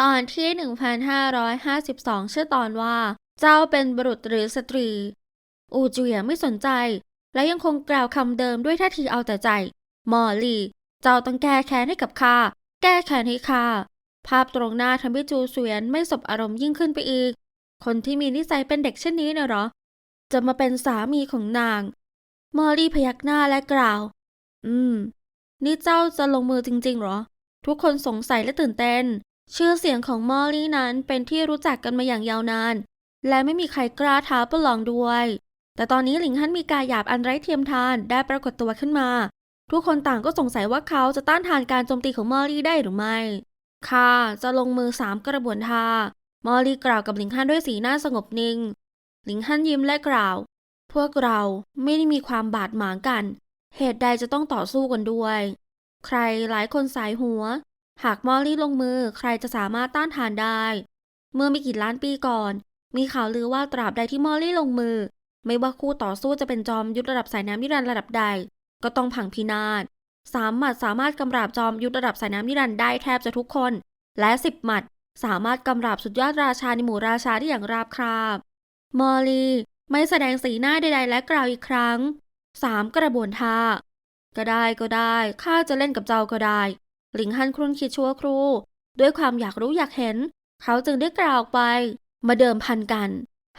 ตอนที่ 1552 ชื่อตอนว่า เจ้าเป็นบุรุษหรือสตรี อูจียไม่สนใจ และยังคงกล่าวคำเดิมด้วยท่าทีเอาแต่ใจ มอลลี่ เจ้าต้องแก้แค้นให้กับข้า แก้แค้นให้ข้า ภาพตรงหน้าทำให้จูเสวียนไม่สบอารมณ์ยิ่งขึ้นไปอีก คนที่มีนิสัยเป็นเด็กเช่นนี้นะหรอ จะมาเป็นสามีของนาง มอลลี่พยักหน้าและกล่าว อืม นี่เจ้าจะลงมือจริงๆหรอ ทุกคนสงสัยและตื่นเต้น ชื่อเสียงของมอลลี่นั้นเป็นที่รู้จักกันมาอย่างยาวนาน และไม่มีใครกล้าท้าประลองด้วย แต่ตอนนี้หลิงฮั่นมีกายหยาบอันไร้เทียมทานได้ปรากฏตัวขึ้นมา ทุกคนต่างก็สงสัยว่าเขาจะต้านทานการโจมตีของมอลลี่ได้หรือไม่ค่ะจะลงมือสามกระบวนท่ามอลลี่กล่าวกับหลิงฮั่นด้วยสีหน้าสงบนิ่ง หลิงฮั่นยิ้มและกล่าว พวกเราไม่ได้มีความบาดหมางกัน เหตุใดจะต้องต่อสู้กันด้วย ใครหลายคนสายหัว หากมอลลี่ลงมือใครจะสามารถต้านทานได้ เมื่อไม่กี่ล้านปีก่อน มีข่าวลือว่าตราบใดที่มอลลี่ลงมือ ไม่ว่าคู่ต่อสู้จะเป็นจอมยุทธระดับสายน้ำนิรันดร์ระดับใด ก็ต้องพังพินาศสามหมัดสามารถกำราบจอมยุทธระดับสายน้ำนิรันดร์ได้แทบจะทุกคน และสิบหมัดสามารถกำราบสุดยอดราชาในหมู่ราชาได้อย่างราบคาบ มอลลี่ไม่แสดงสีหน้าใดๆและกล่าวอีกครั้งสามกระบวนท่า ก็ได้ก็ได้ ข้าจะเล่นกับเจ้าก็ได้ หลิงฮันครุ่นคิดชั่วครู่ ด้วยความอยากรู้อยากเห็น เขาจึงได้กล่าวออกไป มาเดิมพันกัน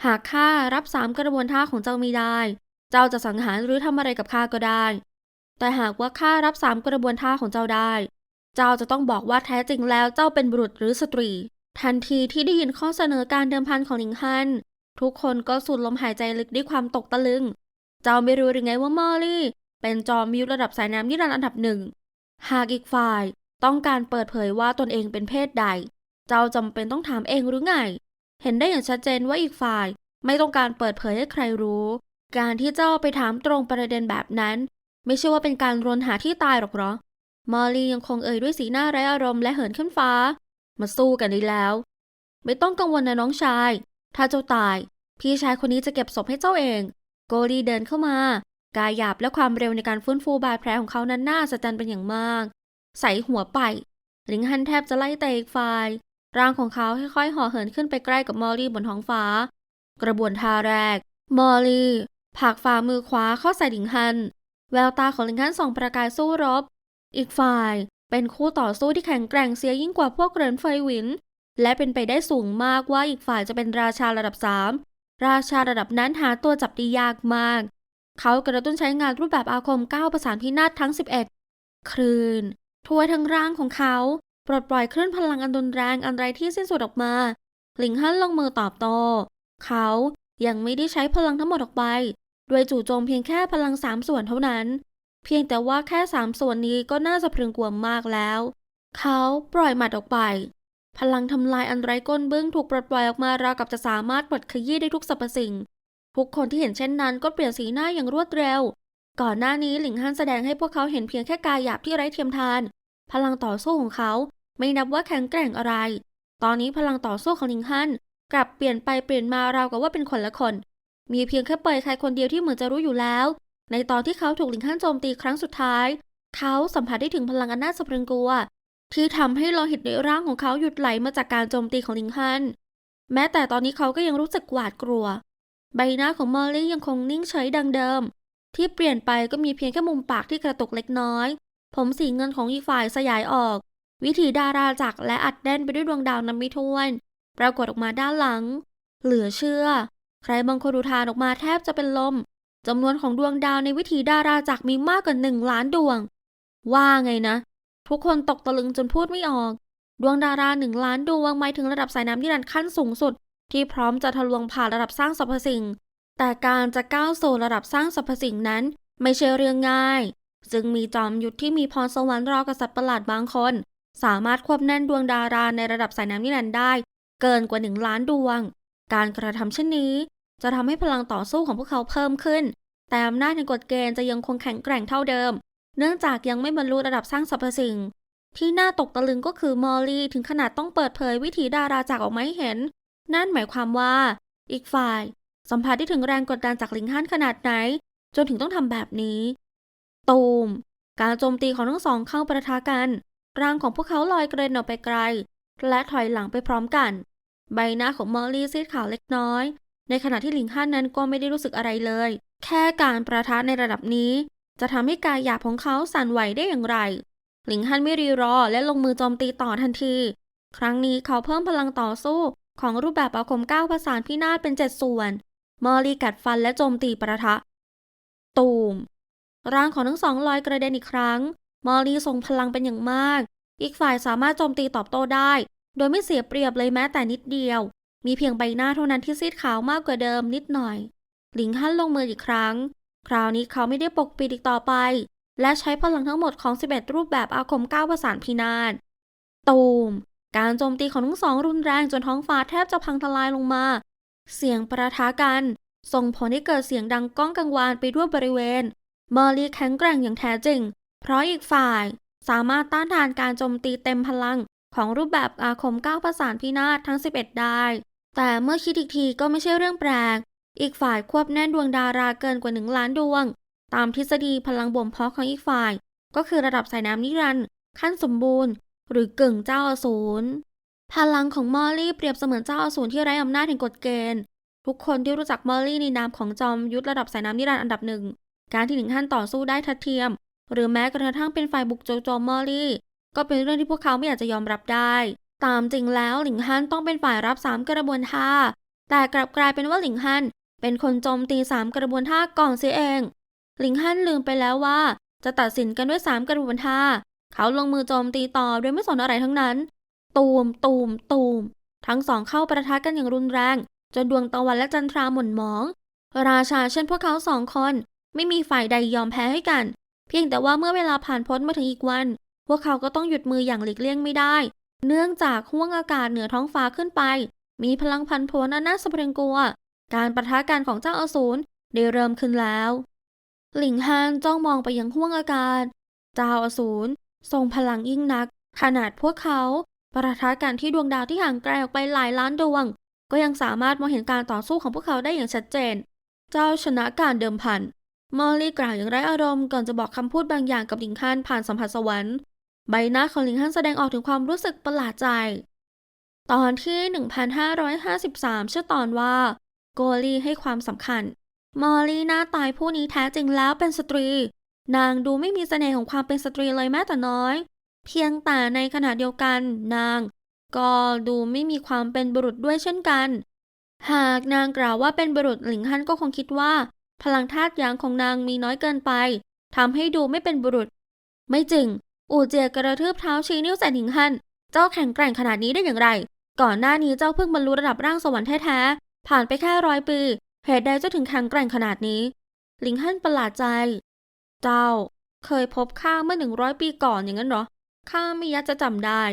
หากข้ารับสามกระบวนท่าของเจ้าไม่ได้ เจ้าจะสังหารหรือทำอะไรกับข้าก็ได้ แต่หากว่าข้ารับสามกระบวนท่าของเจ้าได้ เจ้าจะต้องบอกว่าแท้จริงแล้วเจ้าเป็นบุรุษหรือสตรี ทันทีที่ได้ยินข้อเสนอการเดิมพันของหลิงฮันทุกคนก็สูดลมหายใจลึกด้วยความตกตะลึง เจ้าไม่รู้หรือไงว่ามอลลี่ เป็นจอมยุทธระดับสายน้ำนิรันดร์อันดับหนึ่ง หากอีกฝ่าย ต้องการเปิดเผยว่าตนเองเป็นเพศใด เจ้าจำเป็นต้องถามเองหรือไง เห็นได้อย่างชัดเจนว่าอีกฝ่ายไม่ต้องการเปิดเผยให้ใครรู้ การที่เจ้าไปถามตรงประเด็นแบบนั้น ไม่ใช่ว่าเป็นการรนหาที่ตายหรอกหรอ มอลลี่ยังคงเอ่ยด้วยสีหน้าไร้อารมณ์และเหินขึ้นฟ้า มาสู้กันได้แล้ว ไม่ต้องกังวลนะน้องชาย ถ้าเจ้าตาย พี่ชายคนนี้จะเก็บศพให้เจ้าเอง โกลีเดินเข้ามา กายหยาบและความเร็วในการฟื้นฟูบาดแผลของเขานั้นน่าสะใจเป็นอย่างมาก ใส่หัวไปลิงฮันแทบจะไล่เตะอีกฝ่าย ร่างของเขาค่อยๆห่อเหินขึ้นไปใกล้กับมอลลี่บนท้องฟ้า กระบวนท่าแรก มอลลี่ผักฝ่ามือขวาเข้าใส่ลิงฮัน แววตาของลิงฮันส่องประกายสู้รบ อีกฝ่ายเป็นคู่ต่อสู้ที่แข็งแกร่งเสียยิ่งกว่าพวกเรนไฟวิน และเป็นไปได้สูงมากว่าอีกฝ่ายจะเป็นราชาระดับสามราชาระดับนั้นหาตัวจับได้ยากมาก เขากระตุ้นใช้งานรูปแบบอาคม9ประสานพินาศทั้ง 11 คลื่น ทั่วทั้งร่างของเขาปลดปล่อยคลื่นพลังอันรุนแรงอันไรที่สิ้นสุดออกมา หลิงฮั่นลงมือตอบโต้เขายังไม่ได้ใช้พลังทั้งหมดออกไปโดยจู่โจมเพียงแค่พลังสามส่วนเท่านั้น เพียงแต่ว่าแค่สามส่วนนี้ก็น่าจะพรึงกลัวมากแล้ว เขาปล่อยหมัดออกไป พลังทำลายอันไร้ก้นเบื้องถูกปลดปล่อยออกมาราวกับจะสามารถปลดขยี้ได้ทุกสรรพสิ่ง ทุกคนที่เห็นเช่นนั้นก็เปลี่ยนสีหน้าอย่างรวดเร็ว ก่อนหน้านี้หลิงฮั่นแสดงให้พวกเขาเห็นเพียงแค่กายหยาบที่ไร้เทียมทาน พลังต่อสู้ของเขาไม่นับว่าแข็งแกร่งอะไร ตอนนี้พลังต่อสู้ของหลิงฮั่นกลับเปลี่ยนไปเปลี่ยนมาราวกับว่าเป็นคนละคน มีเพียงแค่เปยใครคนเดียวที่เหมือนจะรู้อยู่แล้ว ในตอนที่เขาถูกหลิงฮั่นโจมตีครั้งสุดท้าย เขาสัมผัสได้ถึงพลังอันน่าสะพรึงกลัว ที่ทำให้โลหิตในร่างของเขาหยุดไหลมาจากการโจมตีของหลิงฮั่นแม้แต่ตอนนี้เขาก็ยังรู้สึกหวาดกลัว ใบหน้าของเมอลลี่ยังคงนิ่งเฉยดังเดิม ที่เปลี่ยนไปก็มีเพียงแค่มุมปากที่กระตุกเล็กน้อย ผมสีเงินของอีกฝ่ายสยายออก วิถีดาราจักรและอัดแน่นไปด้วยดวงดาวนับไม่ถ้วน ปรากฏออกมาด้านหลัง เหลือเชื่อ ใครบางคนอุทานออกมาแทบจะเป็นลมจำนวนของดวงดาวในวิถีดาราจักรมีมากกว่าหนึ่งล้านดวง ว่าไงนะ ทุกคนตกตะลึงจนพูดไม่ออก ดวงดาราหนึ่งล้านดวงหมายถึงระดับสายน้ำที่ดันขั้นสูงสุด ที่พร้อมจะทะลวงผ่านระดับสร้างสรรพสิ่ง แต่การจะก้าวสู่ระดับสร้างสรรพสิ่งนั้น ไม่ใช่เรื่องง่าย จึงมีจอมยุทธที่มีพรสวรรค์ราวกับสัตว์ประหลาดบางคน สามารถควบแน่นดวงดาราในระดับสายน้ำนิรันดร์ได้ เกินกว่าหนึ่งล้านดวง การกระทำเช่นนี้ จะทำให้พลังต่อสู้ของพวกเขาเพิ่มขึ้น แต่อำนาจในกฎเกณฑ์จะยังคงแข็งแกร่งเท่าเดิม เนื่องจากยังไม่บรรลุระดับสร้างสรรพสิ่ง ที่น่าตกตะลึงก็คือมอลลี่ถึงขนาดต้องเปิดเผยวิถีดาราจากออกมาให้เห็น นั่นหมายความว่า อีกฝ่าย สัมผัสได้ถึงแรงกดดันจากลิงฮั่นขนาดไหน จนถึงต้องทำแบบนี้ ตูม การโจมตีของทั้งสองเข้าประทะกัน ร่างของพวกเขาลอยกระเด็นออกไปไกล และถอยหลังไปพร้อมกัน ใบหน้าของมอลลี่ซีดขาวเล็กน้อย ในขณะที่หลิงฮั่นนั้นก็ไม่ได้รู้สึกอะไรเลย แค่การประทะในระดับนี้ จะทำให้กายหยาบของเขาสั่นไหวได้อย่างไรหลิงฮั่นไม่รีรอและลงมือโจมตีต่อทันที ครั้งนี้เขาเพิ่มพลังต่อสู้ของรูปแบบอาคมก้าประสานพินาศเป็นเจ็ดส่วน มอลลี่กัดฟันและโจมตีประทะ ตูม ร่างของทั้งสองลอยกระเด็นอีกครั้ง มอลลี่ทรงพลังเป็นอย่างมาก อีกฝ่ายสามารถโจมตีตอบโต้ได้ โดยไม่เสียเปรียบเลยแม้แต่นิดเดียว มีเพียงใบหน้าเท่านั้นที่ซีดขาวมากกว่าเดิมนิดหน่อย หลิงฮั่นลงมืออีกครั้ง คราวนี้เขาไม่ได้ปกปิดอีกต่อไป และใช้พลังทั้งหมดของ 11 รูปแบบอาคมก้าวประสานพินาศตูม การโจมตีของทั้งสองรุนแรงจนท้องฟ้าแทบจะพังทลายลงมา เสียงประทะกัน ส่งผลให้เกิดเสียงดังก้องกังวานไปทั่วบริเวณ เมอร์ลีแข็งแกร่งอย่างแท้จริง เพราะอีกฝ่ายสามารถต้านทานการโจมตีเต็มพลังของรูปแบบอาคมก้าวประสานพินาศทั้ง 11 ได้ แต่เมื่อคิดอีกทีก็ไม่ใช่เรื่องแปลก อีกฝ่ายควบแน่นดวงดาราเกินกว่าหนึ่งล้านดวง ตามทฤษฎีพลังบ่มเพาะของอีกฝ่าย ก็คือระดับสายน้ำนิรันดร์ขั้นสมบูรณ์ หรือกึ่งเจ้าอสูร พลังของมอลลี่เปรียบเสมือนเจ้าอสูรที่ไร้อำนาจแห่งกฎเกณฑ์ ทุกคนที่รู้จักมอลลี่ในนามของจอมยุทธระดับสายน้ำนิรันดร์อันดับหนึ่ง การที่หนึ่งท่านต่อสู้ได้ทัดเทียม หรือแม้กระทั่งเป็นฝ่ายบุกโจมโจมมอลลี่ ก็เป็นเรื่องที่พวกเขาไม่อยากจะยอมรับได้ ตามจริงแล้วหลิงฮั่นต้องเป็นฝ่ายรับสามกระบวนท่า แต่กลับกลายเป็นว่าหลิงฮั่นเป็นคนโจมตีสามกระบวนท่าก่อนเสียเอง หลิงฮั่นลืมไปแล้วว่า จะตัดสินกันด้วยสามกระบวนท่า เขาลงมือโจมตีต่อโดยไม่สนอะไรทั้งนั้น ตูม ตูม ตูม ทั้งสองเข้าประทะกันอย่างรุนแรง จนดวงตะวันและจันทราหม่นหมอง ราชาเช่นพวกเขาสองคน ไม่มีฝ่ายใดยอมแพ้ให้กัน เพียงแต่ว่าเมื่อเวลาผ่านพ้นมาถึงอีกวัน พวกเขาก็ต้องหยุดมืออย่างหลีกเลี่ยงไม่ได้ เนื่องจากห้วงอากาศเหนือท้องฟ้าขึ้นไป มีพลังพันพวนอันน่าสะพรึงกลัว การประทะกันของเจ้าอสูรได้เริ่มขึ้นแล้ว หลิงฮานจ้องมองไปยังห้วงอากาศ เจ้าอสูรทรงพลังยิ่งนัก ขนาดพวกเขา ประทะกันที่ดวงดาวที่ห่างไกลออกไปหลายล้านดวง ก็ยังสามารถมองเห็นการต่อสู้ของพวกเขาได้อย่างชัดเจน เจ้าชนะการเดิมพัน มอลลี่กล่าวอย่างไร้อารมณ์ก่อนจะบอกคำพูดบางอย่างกับหลิงฮันผ่านสัมผัสสวรรค์ใบหน้าของหลิงฮันแสดงออกถึงความรู้สึกประหลาดใจ ตอนที่ 1553 ชื่อตอนว่า โกลีให้ความสำคัญ มอลลี่หน้าตายผู้นี้แท้จริงแล้วเป็นสตรี นางดูไม่มีเสน่ห์ของความเป็นสตรีเลยแม้แต่น้อย เพียงแต่ในขณะเดียวกันนาง ก็ดูไม่มีความเป็นบุรุษด้วยเช่นกัน หากนางกล่าวว่าเป็นบุรุษหลิงฮันก็คงคิดว่า พลังธาตุยางของนางมีน้อยเกินไปทำให้ดูไม่เป็นบุรุษ ไม่จริงอูเจียกระทืบเท้าชี้นิ้วใส่หลิงฮันเจ้าแข็งแกร่งขนาดนี้ได้อย่างไร ก่อนหน้านี้เจ้าเพิ่งบรรลุระดับร่างสวรรค์แท้ๆผ่านไปแค่ร้อยปีเหตุใดเจ้าถึงแข็งแกร่งขนาดนี้ หลิงฮันประหลาดใจ เจ้า เคยพบข้าเมื่อหนึ่งร้อยปีก่อนอย่างนั้นเหรอ ข้าม่ยักจะจำได้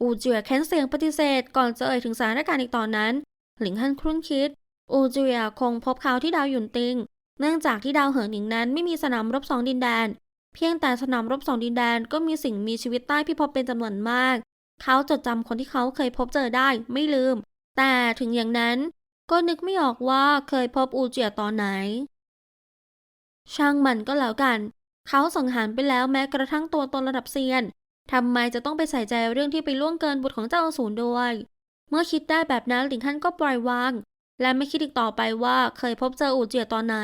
อูเจียแค้นเสียงปฏิเสธก่อนจะเอ่ยถึงสถานการณ์อีกตอนนั้น หลิงฮันครุ่นคิด อูเจียคงพบเขาที่ดาวหยุนติง เนื่องจากที่ดาวเหินหนิงนั้นไม่มีสนามรบสองดินแดน เพียงแต่สนามรบสองดินแดนก็มีสิ่งมีชีวิตใต้พิภพเป็นจำนวนมาก เขาจดจำคนที่เขาเคยพบเจอได้ไม่ลืม แต่ถึงอย่างนั้น ก็นึกไม่ออกว่าเคยพบอูเจียตอนไหน ช่างมันก็แล้วกัน เขาสังหารไปแล้วแม้กระทั่งตัวตนระดับเซียน ทำไมจะต้องไปใส่ใจเรื่องที่ไปล่วงเกินบุตรของเจ้าอสูรด้วย เมื่อคิดได้แบบนั้นหลิงฮั่นก็ปล่อยวาง และไม่คิดอีกต่อไปว่าเคยพบเจออูเจียตอนไหน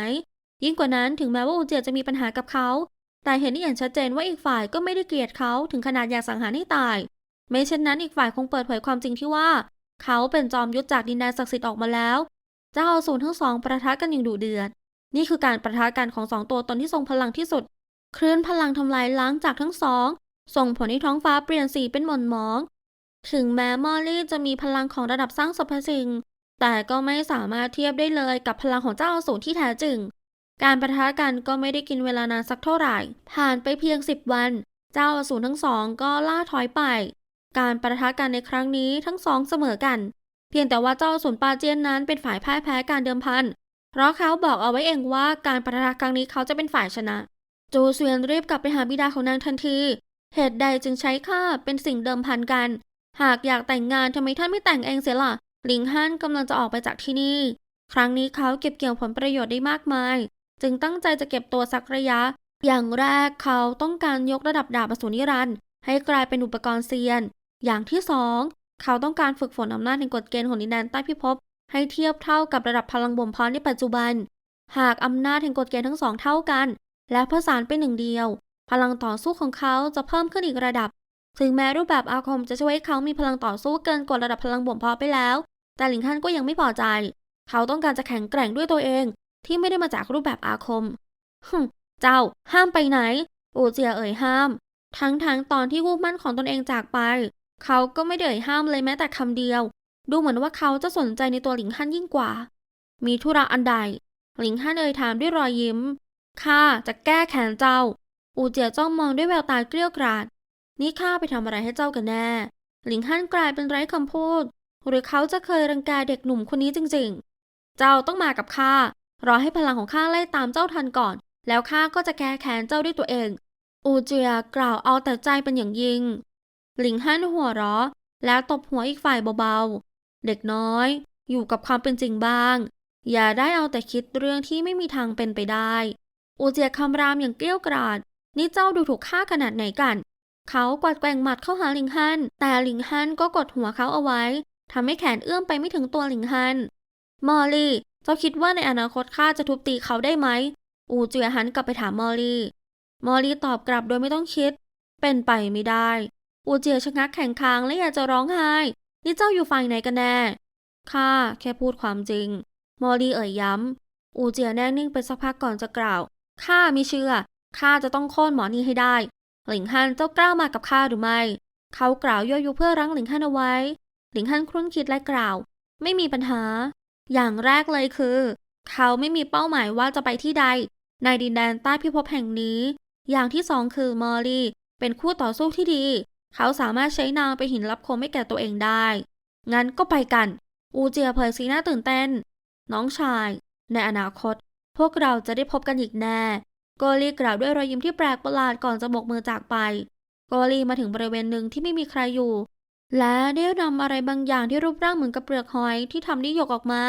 ยิ่งกว่านั้นถึงแม้ว่าอูเจียจะมีปัญหากับเขา แต่เห็นได้อย่างชัดเจนว่าอีกฝ่ายก็ไม่ได้เกลียดเขาถึงขนาดอยากสังหารให้ตาย ไม่เช่นนั้นอีกฝ่ายคงเปิดเผยความจริงที่ว่า เขาเป็นจอมยุทธจากดินแดนศักดิ์สิทธิ์ออกมาแล้ว เจ้าอสูรทั้งสองประทะกันอย่างดุเดือด นี่คือการประทะกันของสองตัวตนที่ทรงพลังที่สุดคลื่นพลังทำลายล้างจากทั้งสอง ส่งผลให้ท้องฟ้าเปลี่ยนสีเป็นหม่นหมอง ถึงแม้มอลลี่จะมีพลังของระดับสร้างสรรพสิ่ง แต่ก็ไม่สามารถเทียบได้เลยกับพลังของเจ้าอสูรที่แท้จริง การประทะกันก็ไม่ได้กินเวลานานสักเท่าไหร่ ผ่านไปเพียงสิบวัน เจ้าอสูรทั้งสองก็ล่าถอยไป การประทะกันในครั้งนี้ทั้งสองเสมอกัน เพียงแต่ว่าเจ้าอสูรปาเจียนนั้นเป็นฝ่ายพ่ายแพ้การเดิมพัน เพราะเขาบอกเอาไว้เองว่าการประทะครั้งนี้เขาจะเป็นฝ่ายชนะจูเซียนรีบกลับไปหาบิดาของนางทันที เหตุใดจึงใช้ข้าเป็นสิ่งเดิมพันกัน หากอยากแต่งงานทำไมท่านไม่แต่งเองเสียล่ะ หลิงฮั่นกำลังจะออกไปจากที่นี่ ครั้งนี้เขาเก็บเกี่ยวผลประโยชน์ได้มากมาย จึงตั้งใจจะเก็บตัวสักระยะ อย่างแรกเขาต้องการยกระดับดาบอสูรนิรันดร์ให้กลายเป็นอุปกรณ์เซียน อย่างที่สองเขาต้องการฝึกฝนอำนาจแห่งกฎเกณฑ์ของดินแดนใต้พิภพให้เทียบเท่ากับระดับพลังบ่มเพาะในปัจจุบัน หากอำนาจแห่งกฎเกณฑ์ทั้งสองเท่ากัน และผสานเป็นหนึ่งเดียว พลังต่อสู้ของเขาจะเพิ่มขึ้นอีกระดับ ถึงแม้รูปแบบอาคมจะช่วยให้เขามีพลังต่อสู้เกินกว่าระดับพลังบ่มเพาะไปแล้ว แต่หลิงฮั่นก็ยังไม่พอใจ เขาต้องการจะแข็งแกร่งด้วยตัวเอง ที่ไม่ได้มาจากรูปแบบอาคมฮึเจ้า ห้ามไปไหน อูเจียเอ่ยห้าม ทั้งๆทตอนที่คู่มั่นของตนเองจากไป เขาก็ไม่ได้เอ่ยห้ามเลยแม้แต่คำเดียว ดูเหมือนว่าเขาจะสนใจในตัวหลิงฮั่นยิ่งกว่า มีธุระอันใด หลิงฮั่นเอ่ยถามด้วยรอยยิ้มข้าจะแก้แค้นเจ้า อูเจียจ้องมองด้วยแววตาเกลี้ยกราด นี่ข้าไปทำอะไรให้เจ้ากันแน่ หลิงฮั่นกลายเป็นไร้คำพูด หรือเขาจะเคยรังแกเด็กหนุ่มคนนี้จริงๆ เจ้าต้องมากับข้า รอให้พลังของข้าไล่ตามเจ้าทันก่อน แล้วข้าก็จะแก้แค้นเจ้าด้วยตัวเอง อูเจียกล่าวเอาแต่ใจเป็นอย่างยิ่ง หลิงฮั่นหัวเราะ แล้วตบหัวอีกฝ่ายเบาๆ เด็กน้อย อยู่กับความเป็นจริงบ้าง อย่าได้เอาแต่คิดเรื่องที่ไม่มีทางเป็นไปได้อูเจียคำรามอย่างเกลี้ยกราด นี่เจ้าดูถูกข้าขนาดไหนกัน เขากวาดแกว่งหมัดเข้าหาลิงฮัน แต่ลิงฮันก็กดหัวเขาเอาไว้ทำให้แขนเอื้อมไปไม่ถึงตัวลิงฮัน มอลลี่ เจ้าคิดว่าในอนาคตข้าจะทุบตีเขาได้ไหม อูเจียหันกลับไปถามมอลลี่ มอลลี่ตอบกลับโดยไม่ต้องคิด เป็นไปไม่ได้ อูเจียชะงักแข่งคางและอยากจะร้องไห้ นี่เจ้าอยู่ฝ่ายไหนกันแน่ ข้าแค่พูดความจริง มอลลี่เอ่ยย้ำอูเจียแน่นิ่งไปสักพักก่อนจะกล่าว ข้าไม่เชื่อ ข้าจะต้องโค่นหมอนี่ให้ได้ หลิงฮันเจ้ากล้ามากับข้าหรือไม่ เขากล่าวยั่วยุเพื่อรั้งหลิงฮันเอาไว้ หลิงฮันครุ่นคิดและกล่าว ไม่มีปัญหา อย่างแรกเลยคือ เขาไม่มีเป้าหมายว่าจะไปที่ใด ในดินแดนใต้พิภพแห่งนี้ อย่างที่สองคือมอลลี่ เป็นคู่ต่อสู้ที่ดี เขาสามารถใช้นางไปนหินรับคมให้แก่ตัวเองได้ งั้นก็ไปกัน อูเจียเผยสีหน้าตื่นเต้น น้องชาย ในอนาคต พวกเราจะได้พบกันอีกแน่ โกลีกล่าวด้วยรอยยิ้มที่แปลกประหลาดก่อนจะบกมือจากไปโกลีมาถึงบริเวณหนึ่งที่ไม่มีใครอยู่ และได้นำอะไรบางอย่างที่รูปร่างเหมือนกับเปลือกหอยที่ทำนิยกออกมา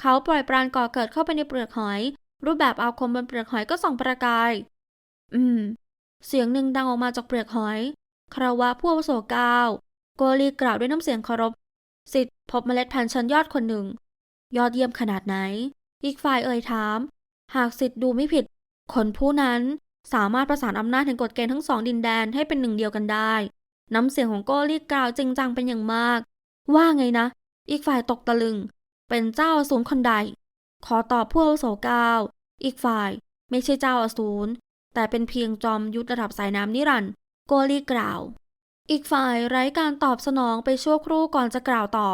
เขาปล่อยปราณก่อเกิดเข้าไปในเปลือกหอย รูปแบบอาคมบนเปลือกหอยก็ส่องประกาย อืม เสียงหนึ่งดังออกมาจากเปลือกหอยคารวะผู้อาวุโสกาวโกลีกล่าวด้วยน้ำเสียงเคารพสิทธิ์พบเมล็ดพันธุ์ชั้นยอดคนหนึ่ง ยอดเยี่ยมขนาดไหน อีกฝ่ายเอ่ยถาม หากสิทธิ์ดูไม่ผิด คนผู้นั้นสามารถประสานอำนาจแห่งกฎเกณฑ์ทั้งสองดินแดนให้เป็นหนึ่งเดียวกันได้ น้ำเสียงของโกลีกล่าวจริงจังเป็นอย่างมาก ว่าไงนะ อีกฝ่ายตกตะลึง เป็นเจ้าอสูรคนใด ขอตอบผู้อาวุโสกาวอีกฝ่ายไม่ใช่เจ้าอสูรแต่เป็นเพียงจอมยุทธระดับสายน้ำนิรันด์โกลีกล่าว อีกฝ่ายไร้การตอบสนองไปชั่วครู่ก่อนจะกล่าวต่อ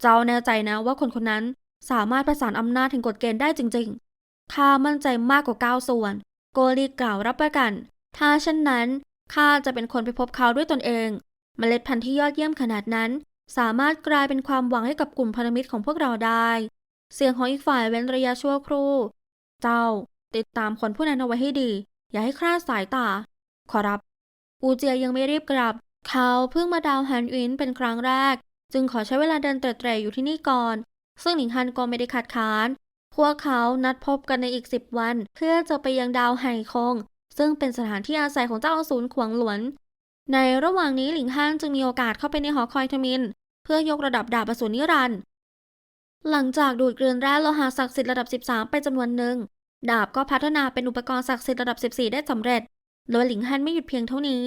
เจ้าแน่ใจนะว่าคนคนนั้นสามารถประสานอำนาจแห่งกฎเกณฑ์ได้จริง ข้ามั่นใจมากกว่าเก้าส่วน โกลีกล่าวรับประกัน ถ้าเช่นนั้นข้าจะเป็นคนไปพบเขาด้วยตนเอง เมล็ดพันธุ์ที่ยอดเยี่ยมขนาดนั้น สามารถกลายเป็นความหวังให้กับกลุ่มพันธมิตรของพวกเราได้ เสียงของอีกฝ่ายเว้นระยะชั่วครู่ เจ้า ติดตามคนผู้นั้นเอาไว้ให้ดี อย่าให้คลาดสายตา ขอรับ อูเจียยังไม่รีบกลับ เขาเพิ่งมาดาวฮันอินเป็นครั้งแรก จึงขอใช้เวลาเดินเตร่ๆอยู่ที่นี่ก่อน ซึ่งหลิงฮันก็ไม่ได้ขัดขาน พวกเขานัดพบกันในอีกสิบวัน เพื่อจะไปยังดาวไห่คง ซึ่งเป็นสถานที่อาศัยของเจ้าอสูรขวงหลวน ในระหว่างนี้หลิงฮันจึงมีโอกาสเข้าไปในหอคอยทมิน เพื่อยกระดับดาบอสูรนิรันดร์หลังจากดูดเกลือนแร่โลหะศักดิ์สิทธิ์ระดับ 13 ไปจำนวนหนึ่ง ดาบก็พัฒนาเป็นอุปกรณ์ศักดิ์สิทธิ์ระดับ 14 ได้สำเร็จ โดยหลิงฮันไม่หยุดเพียงเท่านี้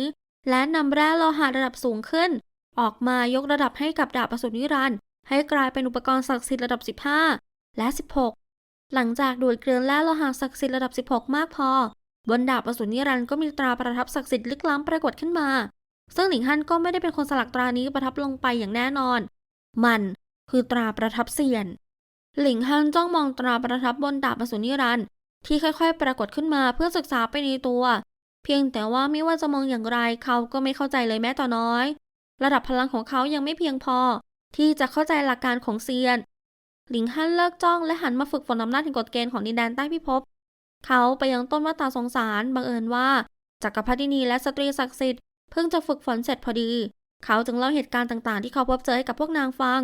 และนำแร่โลหะระดับสูงขึ้น ออกมายกระดับให้กับดาบอสูรนิรันดร์ให้กลายเป็นอุปกรณ์ศักดิ์สิทธิ์ระดับ 15 และ 16 หลังจากดูดเกลือนแร่โลหะศักดิ์สิทธิ์ระดับ 16 มากพอ บนดาบอสูรนิรันดร์ก็มีตราประทับศักดิ์สิทธิ์ลึกล้ำปรากฏขึ้นมา ซึ่งหลิงฮั่นก็ไม่ได้เป็นคนสลักตรานี้ประทับลงไปอย่างแน่นอน มันคือตราประทับเซียน หลิงฮั่นจ้องมองตราประทับบนดาบอสูรนิรันดร์ที่ค่อยๆ ปรากฏขึ้นมาเพื่อศึกษาไปในตัว เพียงแต่ว่าไม่ว่าจะมองอย่างไรเขาก็ไม่เข้าใจเลยแม้แต่น้อย ระดับพลังของเขายังไม่เพียงพอ ที่จะเข้าใจหลักการของเซียน หลิงฮั่นเลิกจ้องและหันมาฝึกฝนอำนาจแห่งกฎเกณฑ์ของดินแดนใต้พิภพ เขาไปยังต้นว่าตาสงสาร บังเอิญว่าจักรพรรดินีและสตรีศักดิ์สิทธิ์เพิ่งจะฝึกฝนเสร็จพอดี เขาจึงเล่าเหตุการณ์ต่างๆ ที่เขาพบเจอให้กับพวกนางฟัง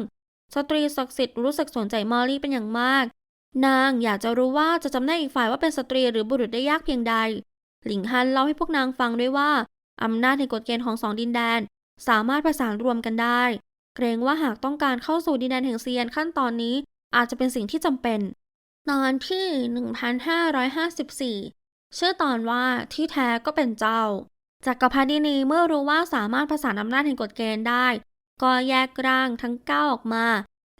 สตรีศักดิ์สิทธิ์รู้สึกสนใจมอลลี่เป็นอย่างมาก นางอยากจะรู้ว่าจะจำแนกอีกฝ่ายว่าเป็นสตรีหรือบุรุษได้ยากเพียงใด หลิงฮันเล่าให้พวกนางฟังด้วยว่าอำนาจในกฎเกณฑ์ของสองดินแดน สามารถประสานรวมกันได้ เกรงว่าหากต้องการเข้าสู่ดินแดนแห่งเซียนขั้นตอนนี้อาจจะเป็นสิ่งที่จำเป็น ตอนที่ 1554 ชื่อตอนว่าที่แท้ก็เป็นเจ้าจักรพรรดินีเมื่อรู้ว่าสามารถผสานอำนาจแห่งกฎเกณฑ์ได้ ก็แยกร่างทั้งเก้าออกมา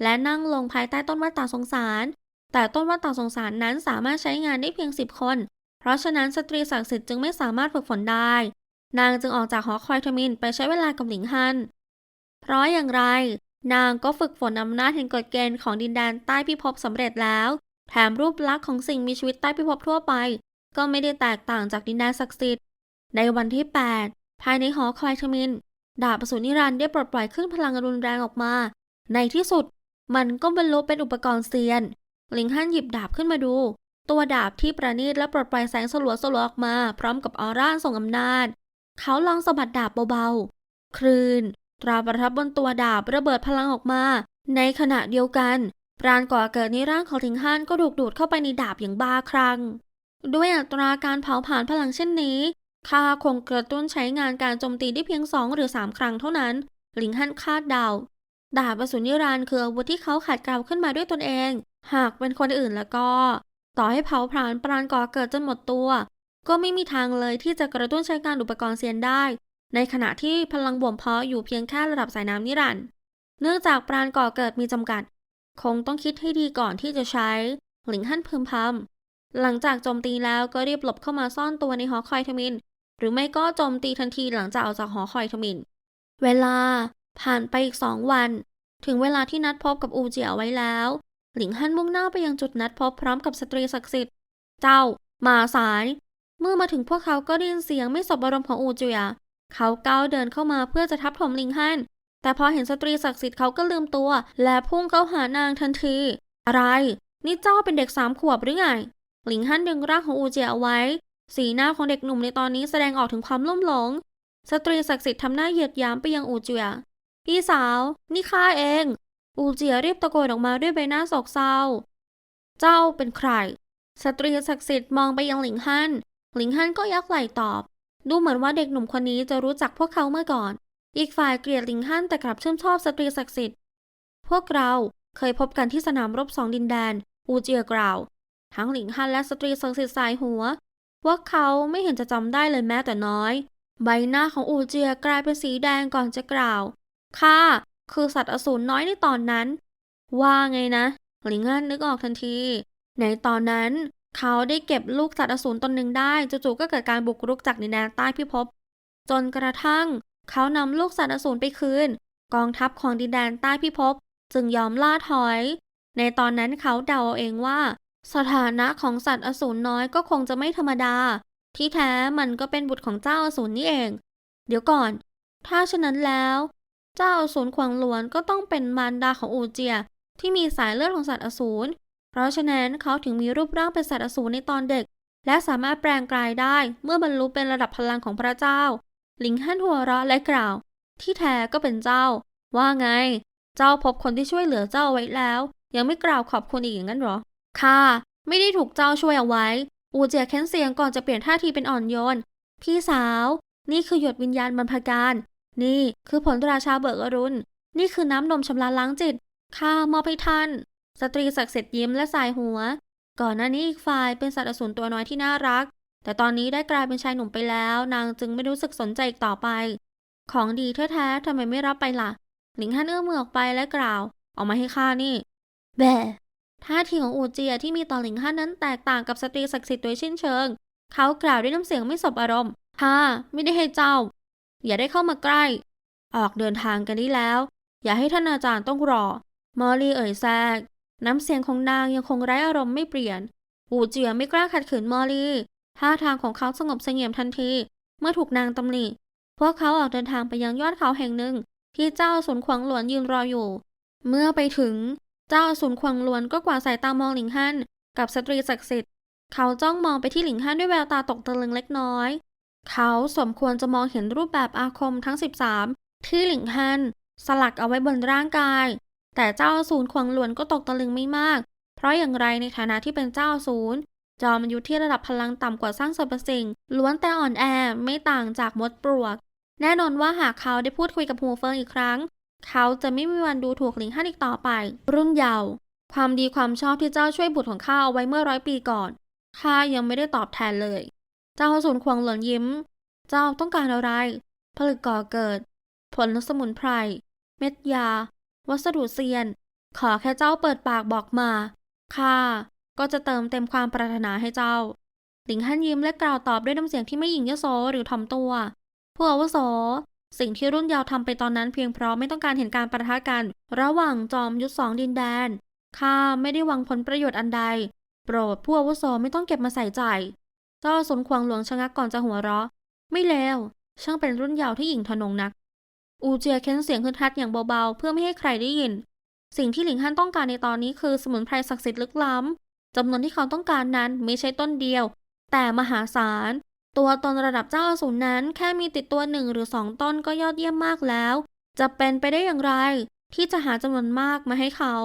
และนั่งลงภายใต้ต้นว่าตาสงสาร แต่ต้นว่าตาสงสารนั้นสามารถใช้งานได้เพียงสิบคน เพราะฉะนั้นสตรีศักดิ์สิทธิ์จึงไม่สามารถฝึกฝนได้ นางจึงออกจากหอคอยทมินไปใช้เวลากับหลิงฮัน ราะอย่างไร นางก็ฝึกฝนอำนาจแห่งกฎเกณฑ์ของดินแดนใต้พิภพสำเร็จแล้ว แถมรูปลักษณ์ของสิ่งมีชีวิตใต้พิภพทั่วไป ก็ไม่ได้แตกต่างจากดินแดนศักดิ์สิทธิ์ ในวันที่ 8 ภายในหอคอยทมิน ดาบสูรนิรันต์ได้ปลดปล่อยขึ้นพลังรุนแรงออกมา ในที่สุด มันก็บรรลุเป็นอุปกรณ์เซียนหลิงฮั่นหยิบดาบขึ้นมาดู ตัวดาบที่ประณีตและปลดปล่อยแสงสลัวสลัวออกมา พร้อมกับออร่าส่งอำนาจ เขาลองสะบัดดาบเบาๆคลื่น ตราประทับบนตัวดาบระเบิดพลังออกมา ในขณะเดียวกัน ปราณก่อเกิดในร่างของทิงฮั่นก็ถูกดูดเข้าไปในดาบอย่างบ้าคลั่งด้วยอัตราการเผาผลาญพลังเช่นนี้ข้าคงกระตุ้นใช้งานการโจมตีได้เพียงสองหรือสามครั้งเท่านั้น หลิงฮั่นคาดเดา ดาบอสูรนิรันคืออาวุธที่เขาขัดเกลาขึ้นมาด้วยตนเอง หากเป็นคนอื่นแล้วก็ ต่อให้เผาผลาญปราณก่อเกิดจนหมดตัว ก็ไม่มีทางเลยที่จะกระตุ้นใช้การอุปกรณ์เซียนได้ ในขณะที่พลังบ่มเพาะอยู่เพียงแค่ระดับสายน้ำนิรันดร์เนื่องจากปราณก่อเกิดมีจำกัด คงต้องคิดให้ดีก่อนที่จะใช้ หลิงฮั่นพึมพำหลังจากโจมตีแล้วก็รีบหลบเข้ามาซ่อนตัวในหอคอยทมิน หรือไม่ก็โจมตีทันทีหลังจากออกจากหอคอยทมิน เวลาผ่านไปอีกสองวัน ถึงเวลาที่นัดพบกับอูเจียวไว้แล้ว หลิงฮั่นมุ่งหน้าไปยังจุดนัดพบพร้อมกับสตรีศักดิ์สิทธิ์ เจ้า มาสาย เมื่อมาถึงพวกเขาก็ได้ยินเสียงไม่สบอารมณ์ของอูเจีย เขาก้าวเดินเข้ามาเพื่อจะทับถมลิงฮั่นแต่พอเห็นสตรีศักดิ์สิทธิ์เขาก็ลืมตัว และพุ่งเข้าหานางทันที อะไร นี่เจ้าเป็นเด็กสามขวบหรือไง หลิงฮั่นดึงร่างของอูเจียเอาไว้ สีหน้าของเด็กหนุ่มในตอนนี้แสดงออกถึงความลุ่มหลง สตรีศักดิ์สิทธิ์ทำหน้าเหยียดหยามไปยังอูเจีย พี่สาว นี่ข้าเอง อูเจียรีบตะโกนออกมาด้วยใบหน้าโศกเศร้า เจ้าเป็นใคร สตรีศักดิ์สิทธิ์มองไปยังหลิงฮั่น หลิงฮั่นก็ยักไหล่ตอบ ดูเหมือนว่าเด็กหนุ่มคนนี้จะรู้จักพวกเขาเมื่อก่อน อีกฝ่ายเกลียดหลิงฮั่นแต่กลับชื่นชอบสตรีศักดิ์สิทธิ์ พวกเราเคยพบกันที่สนามรบสองดินแดน อูเจียกล่าว ทั้งหลิงฮั่นและสตรีศักดิ์สิทธิ์สายหัวพวกเขาไม่เห็นจะจำได้เลยแม้แต่น้อย ใบหน้าของอูเจียกลายเป็นสีแดงก่อนจะกล่าว ข้าคือสัตว์อสูรน้อยในตอนนั้น ว่าไงนะหลิงฮั่นนึกออกทันที ในตอนนั้น เขาได้เก็บลูกสัตว์อสูรตนหนึ่งได้จู่ๆก็เกิดการบุกรุกจากดินแดนใต้พิภพ จนกระทั่ง เขานำลูกสัตว์อสูรไปคืน กองทัพของดินแดนใต้พิภพ จึงยอมล่าถอย ในตอนนั้นเขาเดาเอาเองว่า สถานะของสัตว์อสูรน้อยก็คงจะไม่ธรรมดา ที่แท้มันก็เป็นบุตรของเจ้าอสูรนี่เอง เดี๋ยวก่อน ถ้าฉะนั้นแล้ว เจ้าอสูรขวางหลวนก็ต้องเป็นมารดาของอูเจีย ที่มีสายเลือดของสัตว์อสูร เพราะฉะนั้นเขาถึงมีรูปร่างเป็นสัตว์อสูรในตอนเด็ก และสามารถแปลงกายได้เมื่อบรรลุเป็นระดับพลังของพระเจ้า หลิงฮั่นหัวเราะและกล่าว ที่แท้ก็เป็นเจ้า ว่าไง เจ้าพบคนที่ช่วยเหลือเจ้าไว้แล้ว ยังไม่กล่าวขอบคุณอีกอย่างนั้นหรอค่ะไม่ได้ถูกเจ้าช่วยเอาไว้ อูเจียแค้นเสียงก่อนจะเปลี่ยนท่าทีเป็นอ่อนโยน พี่สาว นี่คือหยดวิญญาณบรรพการ นี่คือผลราชาเบิกอรุณ นี่คือน้ำนมชำระล้างจิต ข้ามอบให้ท่าน สตรีศักดิ์สิทธิ์ยิ้มและสายหัว ก่อนหน้านี้อีกฝ่ายเป็นสัตว์อสูรตัวน้อยที่น่ารัก แต่ตอนนี้ได้กลายเป็นชายหนุ่มไปแล้ว นางจึงไม่รู้สึกสนใจอีกต่อไป ของดีแท้ๆทำไมไม่รับไปล่ะหลิงฮั่นเอื้อมมือออกไปและกล่าว ออกมาให้ข้านี่ แบท่าทีของอูเจียที่มีต่อหลิงฮั่นนั้นแตกต่างกับสตรีศักดิ์สิทธิ์โดยสิ้นเชิง เขากล่าวด้วยน้ำเสียงไม่สบอารมณ์ข้าไม่ได้ให้เจ้า อย่าได้เข้ามาใกล้ ออกเดินทางกันได้แล้ว อย่าให้ท่านอาจารย์ต้องรอ มอลลี่เอ่ยแทรก น้ำเสียงของนางยังคงไร้อารมณ์ไม่เปลี่ยน อูเจียไม่กล้าขัดขืนมอลลี่ท่าทางของเขาสงบเสงี่ยมทันที เมื่อถูกนางตำหนิ พวกเขาออกเดินทางไปยังยอดเขาแห่งหนึ่ง ที่เจ้าสุนขวงหลวนยืนรออยู่ เมื่อไปถึง เจ้าสุนขวงหลวนก็กวาดสายตามองหลิงฮั่นกับสตรีศักดิ์สิทธิ์ เขาจ้องมองไปที่หลิงฮั่นด้วยแววตาตกตะลึงเล็กน้อย เขาสมควรจะมองเห็นรูปแบบอาคมทั้ง 13 ที่หลิงฮั่นสลักเอาไว้บนร่างกาย แต่เจ้าศูนย์ขวงหลวนก็ตกตะลึงไม่มาก เพราะอย่างไรในฐานะที่เป็นเจ้าศูนย์จอมยุทธที่ระดับพลังต่ำกว่าสร้างสรรพสิ่ง ล้วนแต่อ่อนแอไม่ต่างจากมดปลวก แน่นอนว่าหากเขาได้พูดคุยกับหูเฟิงอีกครั้ง เขาจะไม่มีวันดูถูกหลิงฮั่นอีกต่อไป รุ่นเยาว์ความดีความชอบที่เจ้าช่วยบุตรของข้าเอาไว้เมื่อร้อยปีก่อนข้ายังไม่ได้ตอบแทนเลย เจ้าสูรควงหลนยิ้ม เจ้าต้องการอะไร ผลึกก่อเกิด ผลสมุนไพร เม็ดยา วัสดุเซียน ขอแค่เจ้าเปิดปากบอกมาข้าก็จะเติมเต็มความปรารถนาให้เจ้า หลิงฮั่นยิ้มและกล่าวตอบด้วยน้ำเสียงที่ไม่หยิ่งยโสหรือถ่อมตัว ผู้อาวุโส สิ่งที่รุ่นเยาว์ทำไปตอนนั้นเพียงเพราะไม่ต้องการเห็นการประทะกัน ระหว่างจอมยุทธสองดินแดน ข้าไม่ได้หวังผลประโยชน์อันใด โปรดผู้อาวุโสไม่ต้องเก็บมาใส่ใจ เจ้าสนควงหลวงชะงักก่อนจะหัวเราะ ไม่เลวช่างเป็นรุ่นเยาว์ที่หญิงทะนงนัก อูเจียเค้นเสียงฮึดฮัดอย่างเบาๆ เพื่อไม่ให้ใครได้ยิน สิ่งที่หลิงฮั่นต้องการในตอนนี้คือสมุนไพรศักดิ์สิทธิ์ลึกล้ำจำนวนที่เขาต้องการนั้นไม่ใช่ต้นเดียว แต่มหาศาล ตัวตนระดับเจ้าอสูรนั้นแค่มีติดตัวหนึ่งหรือสองต้นก็ยอดเยี่ยมมากแล้ว จะเป็นไปได้อย่างไร ที่จะหาจำนวนมากมาให้เขา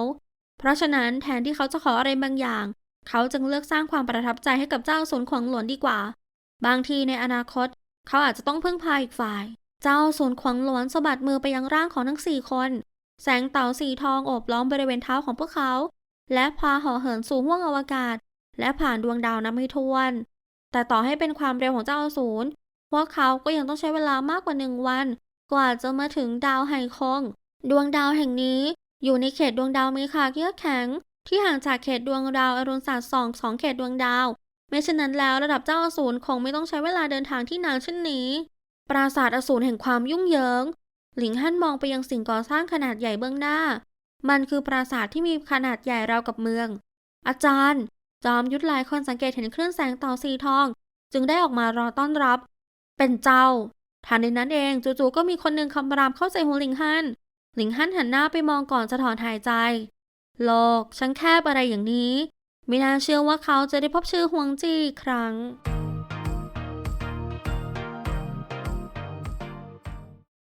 เพราะฉะนั้นแทนที่เขาจะขออะไรบางอย่าง เขาจึงเลือกสร้างความประทับใจให้กับเจ้าอสูรขวางหลวนดีกว่า บางทีในอนาคต เขาอาจจะต้องพึ่งพาอีกฝ่าย เจ้าสูรขวางหลวนสะบัดมือไปยังร่างของทั้งสี่คน แสงเต่าสีทองโอบล้อมบริเวณเท้าของพวกเขา และพาห่อเหินสู่ห้วงอวกาศ และผ่านดวงดาวนับไม่ถ้วน แต่ต่อให้เป็นความเร็วของเจ้าอสูรพวกเขาก็ยังต้องใช้เวลามากกว่าหนึ่งวัน กว่าจะมาถึงดาวไฮคง ดวงดาวแห่งนี้ อยู่ในเขตดวงดาวมีคาเยือกแข็ง ที่ห่างจากเขตดวงดาวอรุณศาสตร์สองสองเขตดวงดาวไม่เช่นนั้นแล้วระดับเจ้าอสูรคงไม่ต้องใช้เวลาเดินทางที่นานเช่นนี้ ปราสาทอสูรแห่งความยุ่งเหยิง หลิงฮั่นมองไปยังสิ่งก่อสร้างขนาดใหญ่เบื้องหน้า มันคือปราสาทที่มีขนาดใหญ่ราวกับเมือง อาจารย์ จอมยุทธหลายคนสังเกตเห็นคลื่นแสงต่าสีทอง จึงได้ออกมารอต้อนรับ เป็นเจ้าทันในนั้นเองจู่ๆก็มีคนหนึ่งคำรามเข้าใจหัวหลิงฮั่นหลิงฮั่นหันหน้าไปมองก่อนจะถอนหายใจ โลกช่างแคบอะไรอย่างนี้ ไม่น่าเชื่อว่าเขาจะได้พบชื่อฮวงจีอีกครั้ง